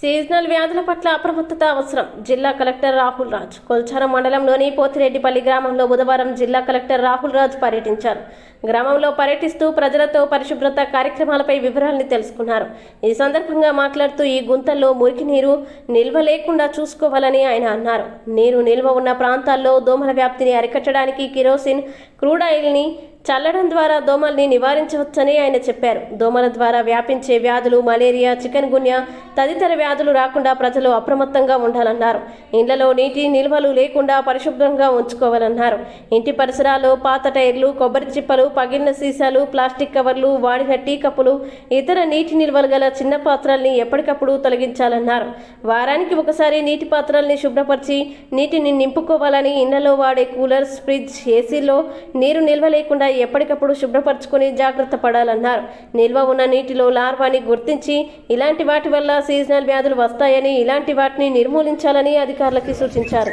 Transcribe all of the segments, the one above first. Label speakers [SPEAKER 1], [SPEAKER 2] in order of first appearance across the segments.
[SPEAKER 1] Seasonal వ్యాధుల పట్ల అప్రమత్తత అవసరం. జిల్లా కలెక్టర్ రాహుల్ రాజ్ కొల్చారం మండలంలోని పోతిరెడ్డిపల్లి గ్రామంలో బుధవారం జిల్లా కలెక్టర్ రాహుల్ రాజ్ పర్యటించారు. గ్రామంలో పర్యటిస్తూ ప్రజలతో పరిశుభ్రత కార్యక్రమాలపై వివరాలను తెలుసుకున్నారు. ఈ సందర్భంగా మాట్లాడుతూ ఈ గుంతల్లో మురికి నీరు నిల్వ లేకుండా చూసుకోవాలని ఆయన అన్నారు. నీరు నిల్వ ఉన్న ప్రాంతాల్లో దోమల వ్యాప్తిని అరికట్టడానికి కిరోసిన్ క్రూడ్ ఆయిల్ని చల్లడం ద్వారా దోమల్ని నివారించవచ్చని ఆయన చెప్పారు. దోమల ద్వారా వ్యాపించే వ్యాధులు మలేరియా చికెన్ గున్యా తదితర వ్యాధులు రాకుండా ప్రజలు అప్రమత్తంగా ఉండాలన్నారు. ఇండ్లలో నీటి నిల్వలు లేకుండా పరిశుభ్రంగా ఉంచుకోవాలన్నారు. ఇంటి పరిసరాల్లో పాత టైర్లు కొబ్బరి చిప్పలు పగిలిన సీసాలు ప్లాస్టిక్ కవర్లు వాడిన టీ కప్పులు ఇతర నీటి నిల్వలు గల చిన్న పాత్రల్ని ఎప్పటికప్పుడు తొలగించాలన్నారు. వారానికి ఒకసారి నీటి పాత్రల్ని శుభ్రపరిచి నీటిని నింపుకోవాలని ఇళ్ళలో వాడే కూలర్స్ ఫ్రిడ్జ్ ఏసీలో నీరు నిల్వ లేకుండా ఎప్పటికప్పుడు శుభ్రపరచుకొని జాగ్రత్త పడాలన్నారు. నిల్వ ఉన్న నీటిలో లార్వాని గుర్తించి ఇలాంటి వాటి వల్ల సీజనల్ వ్యాధులు వస్తాయని ఇలాంటి వాటిని నిర్మూలించాలని అధికారులకి సూచించారు.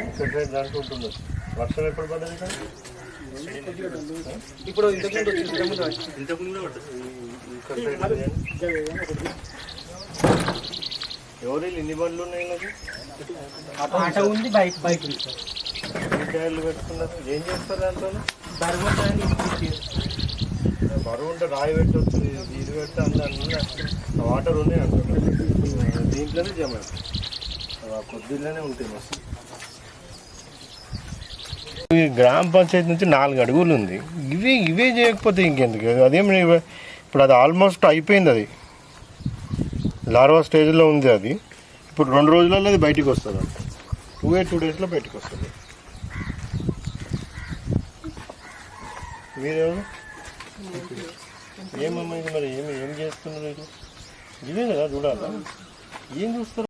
[SPEAKER 2] ఇప్పుడు.
[SPEAKER 3] ఎవరు ఇన్ని బండ్లు ఉన్నాయి నాకు
[SPEAKER 2] ఆట ఉంది బైక్ బైక్ ఉంది సార్.
[SPEAKER 3] ఈ టైర్లు పెట్టుకున్నారు. ఏం చేస్తారు దాంట్లో బరువు ఉంటే రాయి ఇది వాటర్ ఉన్నాయి అంటున్నారు. దీంట్లోనే జమ కొద్దిలోనే ఉంటాయి మస్తు. ఈ గ్రామ పంచాయతీ నుంచి నాలుగు అడుగులు ఉంది. ఇవే ఇవే చేయకపోతే ఇంకెందుకు? అదేం ఇవ- ఇప్పుడు అది ఆల్మోస్ట్ అయిపోయింది అది. లార్వా స్టేజ్లో ఉంది అది. ఇప్పుడు రెండు రోజులలో అది బయటికి వస్తుంది అంట టూ ఏ టూ డేస్లో బయటికి వస్తుంది. మీరేమో? ఏమమ్మా ఇది మరి? ఏమి ఏం చేస్తున్నారు ఇది ఇవే కదా చూడాలా? ఏం చూస్తారు?